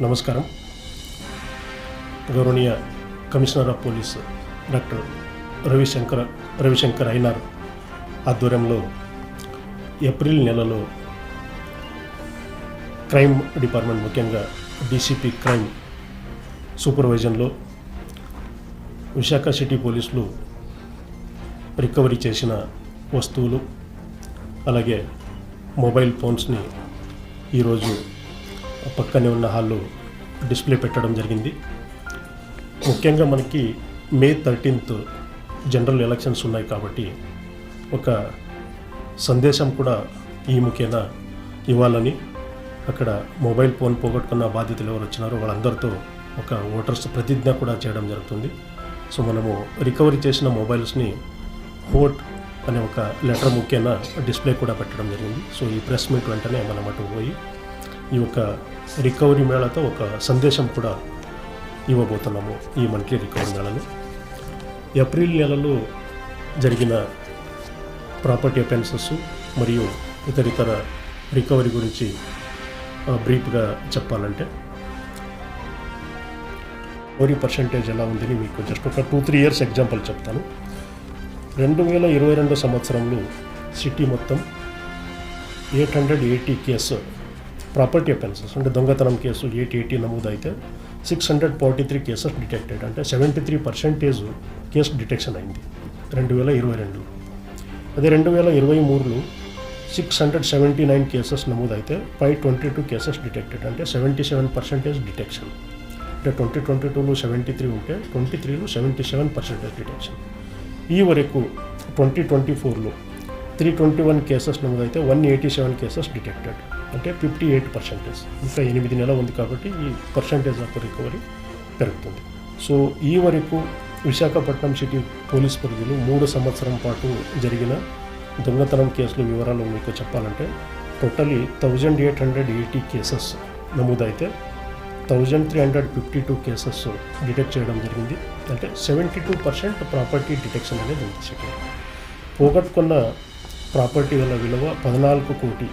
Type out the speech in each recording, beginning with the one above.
నమస్కారం. గౌరవనీయ commissioner of police doctor Ravishankar Ravishankar Ayyanar ఆధ్వర్యంలో ఏప్రిల్ నెలలో క్రైమ్ డిపార్ట్మెంట్ ముఖ్యంగా డీసీపీ క్రైమ్ సూపర్వైజన్లో విశాఖ సిటీ పోలీసులు రికవరీ చేసిన వస్తువులు అలాగే మొబైల్ ఫోన్స్ని ఈరోజు పక్కనే ఉన్న హాల్లో డిస్ప్లే పెట్టడం జరిగింది. ముఖ్యంగా మనకి మే థర్టీన్త్ జనరల్ ఎలక్షన్స్ ఉన్నాయి కాబట్టి ఒక సందేశం కూడా ఈ ముఖ్యన ఇవ్వాలని అక్కడ మొబైల్ ఫోన్ పోగొట్టుకున్న బాధితులు ఎవరు వచ్చినారో వాళ్ళందరితో ఒక ఓటర్స్ ప్రతిజ్ఞ కూడా చేయడం జరుగుతుంది. సో మనము రికవరీ చేసిన మొబైల్స్ని హోట్ అనే ఒక లెటర్ ముఖ్యన డిస్ప్లే కూడా పెట్టడం జరిగింది. సో ఈ ప్రెస్ మీట్ వెంటనే మనం అటు పోయి ఈ యొక్క రికవరీ మేళతో ఒక సందేశం కూడా ఇవ్వబోతున్నాము ఈ మంత్లీ రికవరీ మేళలో. ఏప్రిల్ నెలలో జరిగిన ప్రాపర్టీ అఫెన్సెస్ మరియు ఇతరితర రికవరీ గురించి బ్రీఫ్గా చెప్పాలంటే రికవరీ పర్సంటేజ్ ఎలా ఉందని మీకు జస్ట్ ఒక టూ త్రీ ఇయర్స్ ఎగ్జాంపుల్ చెప్తాను. రెండు వేల ఇరవై రెండు సంవత్సరంలో సిటీ మొత్తం eight hundred eighty case property offences అంటే దొంగతనం case eight eighty నమోదైతే six hundred forty three cases detected. అంటే seventy three percentage case detection అయింది రెండు వేల ఇరవై రెండు. అదే రెండు వేల ఇరవై మూడులో six hundred seventy nine cases నమోదైతే five twenty two cases detected. అంటే సెవెంటీ సెవెన్ పర్సెంటేజ్ డిటెక్షన్. అంటే ట్వంటీ ట్వంటీ టూలో సెవెంటీ త్రీ ఉంటే ట్వంటీ త్రీలో సెవెంటీ సెవెన్ పర్సెంటేజ్ డిటెక్షన్. ఈ వరకు ట్వంటీ ట్వంటీ ఫోర్లో three twenty one cases నమోదైతే one eighty seven cases detected అంటే fifty eight percentage ఇంకా ఎనిమిది నెల ఉంది కాబట్టి ఈ పర్సంటేజ్ ఆఫ్ రికవరీ పెరుగుతుంది. సో ఈ వరకు విశాఖపట్నం సిటీ పోలీస్ పరిధిలో మూడు సంవత్సరం పాటు జరిగిన దొంగతనం కేసుల వివరాలు మీకు చెప్పాలంటే totally thousand eight hundred eighty cases నమోదైతే thousand three hundred fifty two cases detect చేయడం జరిగింది. అంటే seventy two percent property detection అనేది ఉంది సిటీలో పోగొట్టుకున్న ప్రాపర్టీ వల్ల విలువ పద్నాలుగు కోటి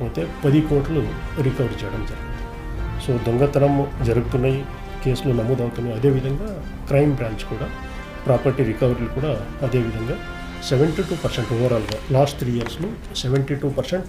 పోతే పది కోట్లు రికవర్ చేయడం జరిగింది సో దొంగతనం జరుగుతున్నాయి కేసులు నమోదవుతున్నాయి. అదేవిధంగా క్రైమ్ బ్రాంచ్ కూడా ప్రాపర్టీ రికవరీలు కూడా అదేవిధంగా సెవెంటీ టూ పర్సెంట్ ఓవరాల్గా లాస్ట్ త్రీ ఇయర్స్లో సెవెంటీ టూ పర్సెంట్